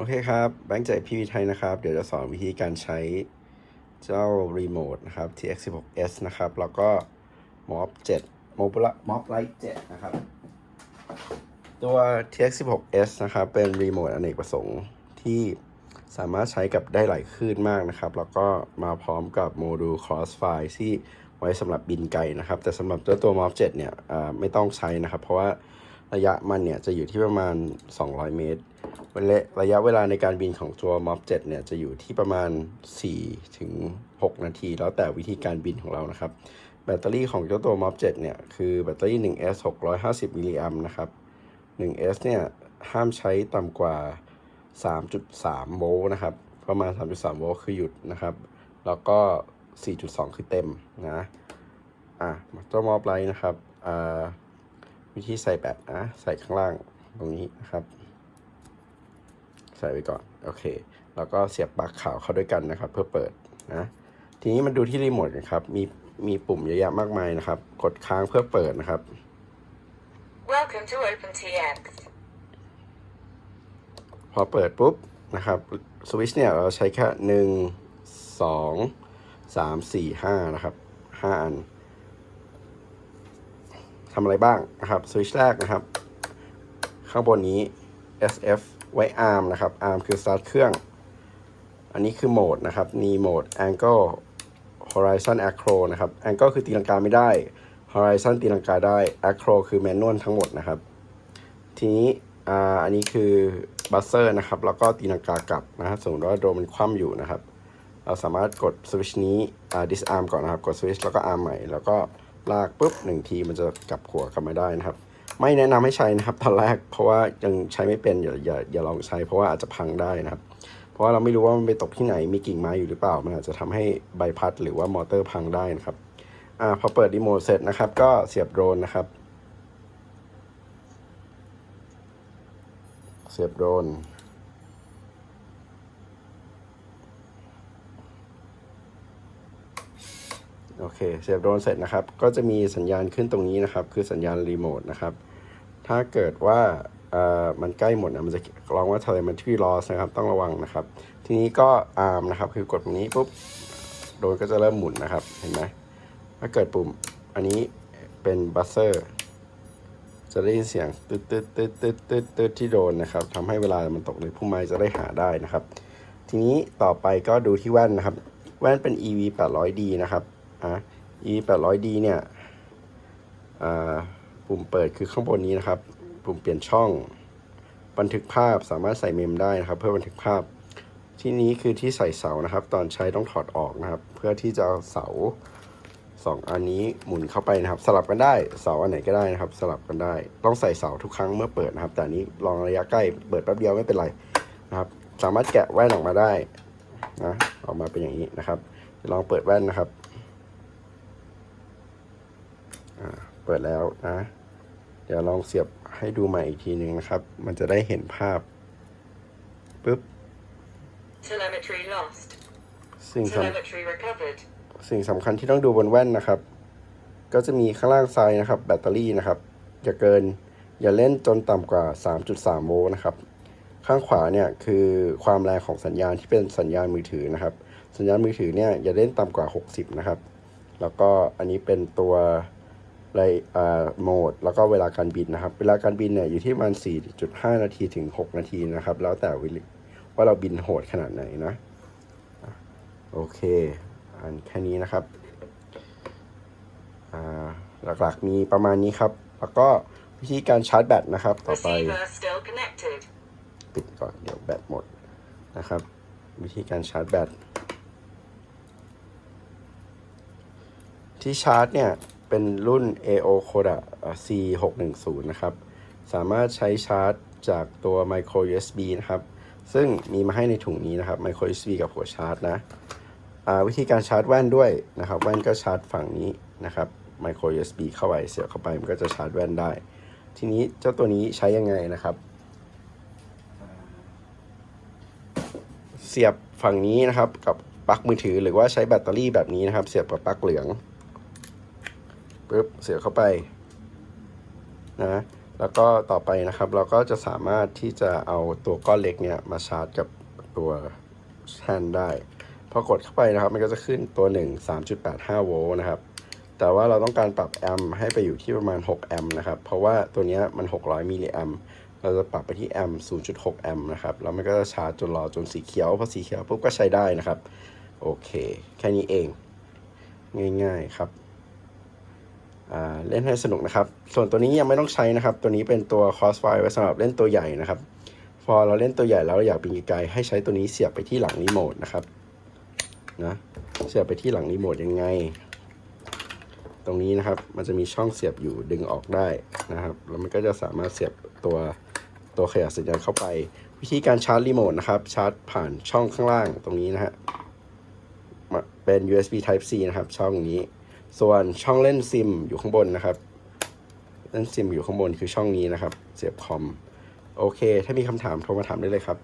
โอเคครับ แบงค์ใจพี่วีไทยนะครับ เดี๋ยวจะสอนวิธีการใช้เจ้ารีโมทนะครับ TX16S นะครับ แล้วก็ Mob 7 Mobile Mob Lite 7นะครับ ตัว TX16S นะครับ เป็นรีโมทอเนกประสงค์ที่สามารถใช้กับได้หลายคลื่นมากนะครับ แล้วก็มาพร้อมกับโมดูล Crossfire ที่ไว้สำหรับบินไกลนะครับ แต่สำหรับเจ้าตัว Mob 7เนี่ยไม่ต้องใช้นะครับ เพราะว่า ระยะมันเนี่ยจะอยู่ที่ประมาณ 200 เมตรระระยะเวลาในการบินของตัว Mob 7เนี่ยจะอยู่ที่ประมาณ4ถึง6นาที แล้วแต่วิธีการบินของเรานะครับ แบตเตอรี่ของเจ้าตัว Mob 7เนี่ยคือแบตเตอรี่ 1S 650มิลลิแอมนะครับ 1S เนี่ยห้ามใช้ต่ำกว่า 3.3 โวลต์นะครับ ประมาณ 3.3 โวลต์คือหยุดนะครับ แล้วก็ 4.2 คือเต็มนะ อะเจ้ามอบไลท์นะครับ อ่า วิธีใส่แบตนะใส่ข้างล่างตรงนี้นะครับ ใส่ไว้ก่อน โอเค แล้วก็เสียบปลั๊กขาวเข้าด้วยกันนะครับ เพื่อเปิดนะทีนี้มันดูที่รีโมทกันครับ มีมีปุ่มเยอะแยะมากมายนะครับ กดค้างเพื่อเปิดนะครับ Welcome to OpenTX. พอเปิดปุ๊บนะครับสวิตช์เนี่ยเราใช้แค่หนึ่งสองสามสี่ห้านะครับห้าอัน ทำอะไรบ้างนะครับสวิตช์แรกนะครับ ข้างบนนี้ SF ไว้ ARM นะครับ ARM คือ start เครื่อง อันนี้คือโหมดนะครับ มีโหมด Angle Horizon Acro นะครับ Angle คือตีลังกาไม่ได้ Horizon ตีลังกาได้ Acro คือแมนนวลทั้งหมดนะครับ ทีนี้อ่าอันนี้คือบัสเซอร์นะครับ แล้วก็ตีลังกากลับนะครับสมมติว่าโดรนมันคว่ำอยู่นะครับ เราสามารถกดสวิตชนี้อ่า disarm ก่อนนะครับ กดสวิตชแล้วก็ arm ใหม่ แล้วก็ ลากปุ๊บหนึ่งทีมันจะกลับหัวกลับมาได้นะครับ ไม่แนะนำให้ใช้นะครับตอนแรกเพราะว่ายังใช้ไม่เป็นอย่าอย่าอย่าลองใช้เพราะว่าอาจจะพังได้นะครับ เพราะว่าเราไม่รู้ว่ามันไปตกที่ไหนมีกิ่งไม้อยู่หรือเปล่า มันอาจจะทำให้ใบพัดหรือว่ามอเตอร์พังได้นะครับอ่าพอเปิดรีโมเสร็จนะครับ ก็เสียบโดรนนะครับ เสียบโดรน โอเคเสียบโดนเสร็จนะครับ ก็จะมีสัญญาณขึ้นตรงนี้นะครับ คือสัญญาณรีโมทนะครับ ถ้าเกิดว่ามันใกล้หมดนะมันจะร้องว่า telemetry loss นะครับ ต้องระวังนะครับ ทีนี้ก็ arm นะครับ คือกดตรงนี้ปุ๊บโดนก็จะเริ่มหมุนนะครับ เห็นไหมถ้าเกิดปุ่มอันนี้เป็น buzzer จะได้ยินเสียงตึ๊ดตึ๊ดตึ๊ดตึ๊ดตึ๊ดตึ๊ดที่โดนนะครับทำให้เวลามันตกในพุ่มไม้จะได้หาได้นะครับ ทีนี้ต่อไปก็ดูที่แว่นนะครับ แว่นเป็น EV 800D นะครับ อะ e 8 0 0 d เนี่ย อ่า ปุ่มเปิดคือข้างบนนี้นะครับ ปุ่มเปลี่ยนช่อง บันทึกภาพสามารถใส่เมมได้นะครับ เพื่อบันทึกภาพ ที่นี้คือที่ใส่เสานะครับ ตอนใช้ต้องถอดออกนะครับ เพื่อที่จะเอาเสาสองอันนี้หมุนเข้าไปนะครับ สลับกันได้เสาอันไหนก็ได้นะครับ สลับกันได้ ต้องใส่เสาทุกครั้งเมื่อเปิดนะครับ แต่นี้ลองระยะใกล้เปิดแป๊บเดียวไม่เป็นไรนะครับ สามารถแกะแว่นออกมาได้นะออกมาเป็นอย่างนี้นะครับลองเปิดแว่นนะครับอ่า เปิดแล้วนะ เดี๋ยวลองเสียบให้ดูใหม่อีกทีหนึ่งนะครับ มันจะได้เห็นภาพปุ๊บ Telemetry lost. สิ่งสำ Telemetry recovered. สิ่งสำคัญที่ต้องดูบนแว่นนะครับ ก็จะมีข้างล่างซ้ายนะครับ แบตเตอรี่นะครับ อย่าเกิน อย่าเล่นจนต่ำกว่า 3.3 โวลต์นะครับ ข้างขวาเนี่ยคือความแรงของสัญญาณที่เป็นสัญญาณมือถือนะครับ สัญญาณมือถือเนี่ยอย่าเล่นต่ำกว่า 60 นะครับ แล้วก็อันนี้เป็นตัวไรอ่าโหมด แล้วก็เวลาการบินนะครับ เวลาการบินเนี่ยอยู่ที่ประมาณ 4.5 นาทีถึง 6 นาทีนะครับ แล้วแต่วิลิว่าเราบินโหดขนาดไหนนะอะโอเคอันแค่นี้นะครับอ่าหลักๆมีประมาณนี้ครับ แล้วก็วิธีการชาร์จแบตนะครับ ต่อไป Receiver still connected. ปิดก่อนเดี๋ยวแบตหมดนะครับ วิธีการชาร์จแบตที่ชาร์จเนี่ย เป็นรุ่น AO Koda C610 นะครับ สามารถใช้ชาร์จจากตัว micro USB นะครับ ซึ่งมีมาให้ในถุงนี้นะครับ micro USB กับหัวชาร์จนะอ่าวิธีการชาร์จแว่นด้วยนะครับ แว่นก็ชาร์จฝั่งนี้นะครับ micro USB เข้าไปเสียบเข้าไปมันก็จะชาร์จแว่นได้ ทีนี้เจ้าตัวนี้ใช้ยังไงนะครับ เสียบฝั่งนี้นะครับกับปลั๊กมือถือหรือว่าใช้แบตเตอรี่แบบนี้นะครับ เสียบกับปลั๊กเหลือง ปึ๊บเสียบเข้าไปนะแล้วก็ต่อไปนะครับเราก็จะสามารถที่จะเอาตัวก้อนเล็กเนี่ยมาชาร์จกับตัวแทนได้พอกดเข้าไปนะครับ มันก็จะขึ้นตัว 1 3.85 โวลต์นะครับ แต่ว่าเราต้องการปรับแอมป์ให้ไปอยู่ที่ประมาณ 6 แอมป์นะครับ เพราะว่าตัวเนี้ยมัน 600 มิลลิแอมป์เราจะปรับไปที่แอมป์ 0.6 แอมป์นะครับ แล้วมันก็จะชาร์จจนรอจนสีเขียว พอสีเขียวปุ๊บก็ใช้ได้นะครับ โอเค แค่นี้เอง ง่ายๆครับ เล่นให้สนุกนะครับ ส่วนตัวนี้ยังไม่ต้องใช้นะครับ ตัวนี้เป็นตัว crossfire ไว้สำหรับเล่นตัวใหญ่นะครับ พอเราเล่นตัวใหญ่แล้วเราอยากบินไกลให้ใช้ตัวนี้เสียบไปที่หลังรีโมทนะครับนะเสียบไปที่หลังรีโมทยังไง ตรงนี้นะครับมันจะมีช่องเสียบอยู่ดึงออกได้นะครับ แล้วมันก็จะสามารถเสียบตัวตัวขยายสัญญาณเข้าไป วิธีการชาร์จรีโมทนะครับ ชาร์จผ่านช่องข้างล่างตรงนี้นะฮะเป็น USB Type C นะครับ ช่องนี้ ส่วนช่องเล่นซิมอยู่ข้างบนนะครับ เล่นซิมอยู่ข้างบนคือช่องนี้นะครับ เสียบคอม โอเค ถ้ามีคำถามโทรมาถามได้เลยครับ